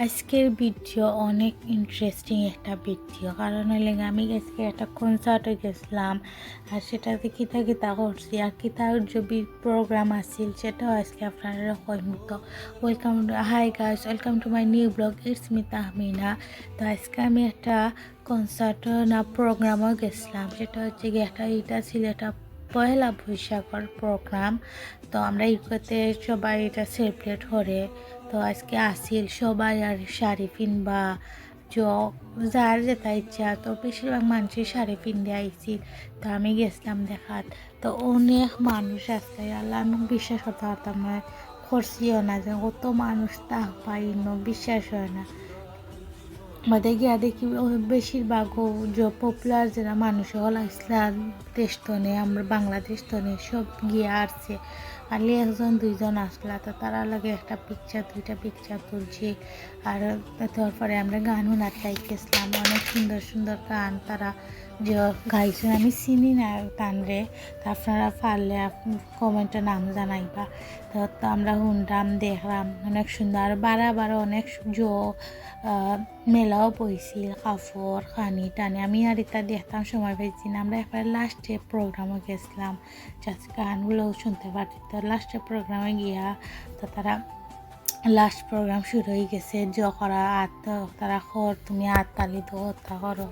আজকের ভিডিও অনেক ইন্টারেস্টিং একটা ভিডিও। কারণ হলে আমি আজকে একটা কনসার্টে গেছিলাম, আর সেটাতে কিতা কিতা করছি, আর কিতার যে প্রোগ্রাম আছিল সেটাও আজকে আপনারা কইমত welcome hi guys welcome to my new vlog it's me Tahmina. তো আজকে আমি একটা কনসার্ট না প্রোগ্রামও গেছিলাম, সেটা হচ্ছে গিয়ে একটা, এটা ছিল একটা পয়লা বৈশাখর প্রোগ্রাম তো আমরা ইকোতে সবাই এটা সেলিব্রেট করে। তো আজকে আসিল সবাই আর শাড়ি চক যার যেটা ইচ্ছা। তো বেশিরভাগ মানুষই শাড়ি পিনতে আইছিল। তো আমি গেছিলাম দেখাত। তো অনেক মানুষ আজকে আল্লাহ আমি বিশ্বাস করতে পারতাম না করছিও না যে কত মানুষ তা পাই বিশ্বাস হয় না। আমাদের গিয়া দেখি বেশিরভাগ যে পপুলার যারা মানুষ হল ইসলাম দেশ তনে আমরা বাংলাদেশ তনে সব গিয়া আসছে। খালি একজন দুইজন আসলা তো তারা লাগে একটা পিকচার দুইটা পিকচার তুলছি। আর তারপরে আমরা গানও নাচাই গেছিলাম অনেক সুন্দর সুন্দর গান তারা যে গাইছেন আমি চিনি না তানরে তা আপনারা পারলে কমেন্টে নাম জানাইবা। তো আমরা শুনলাম, দেখলাম, অনেক সুন্দর। আর বারবার অনেক জো মেলাও বইছিল কাপড়, খানি টানি। আমি আর এটা দেখতাম, সময় পেয়েছি না। আমরা একবার লাস্টে প্রোগ্রামে গেছিলাম। যাতে গানগুলোও শুনতে পারছি তো লাস্টে প্রোগ্রামে গিয়া তো তারা লাস্ট প্রোগ্রাম শুরু হয়ে গেছে করা আত তারা খর, তুমি আত তালি দো হত্যা করো,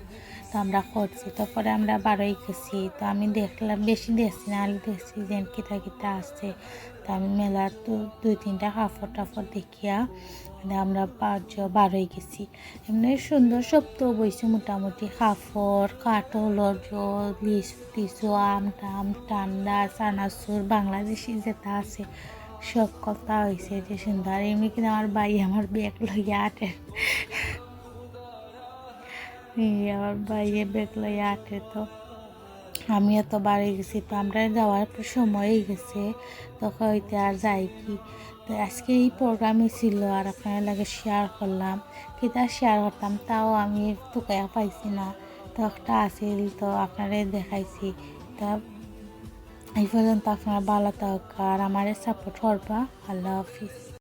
তো আমরা করছি। তারপরে আমরা বারোই গেছি, তো আমি দেখলাম, বেশি দেখছি না আমি দেখছি যে কিতা কিতা আছে তো আমি মেলার তো দুই, তিনটা কাপড় টাপড় দেখিয়া আমরা পাঁচ বারোই গেছি। এমনি সুন্দর সব তো বইছে মোটামুটি কাপড় কাঠলর লিচু আম, টাম ঠান্ডা চানাচুর, বাংলাদেশি যেটা আছে। সব কথা হয়েছে যে সুন্দর, এমনি কিন্তু আমার ভাই আমার ব্যাগ লইয়া আটে। আমার ভাইয়ে ব্যাগ লইয়া আটে তো। আমি এত বাড়ি গেছি তো আমরা যাওয়ার সময় গেছে তখন হইতে আর যাই কি। তো আজকে এই প্রোগ্রামে ছিল আর আপনার লাগে শেয়ার করলাম। কিতা শেয়ার করতাম, তাও আমি টুকাইয়া পাইছি না। তো একটা আছিল তো আপনারে দেখাইছি। তা এই পর্যন্ত আপনারা ভালো থাকা আর আমার সাপোর্ট করবা আল্লাহ হাফিজ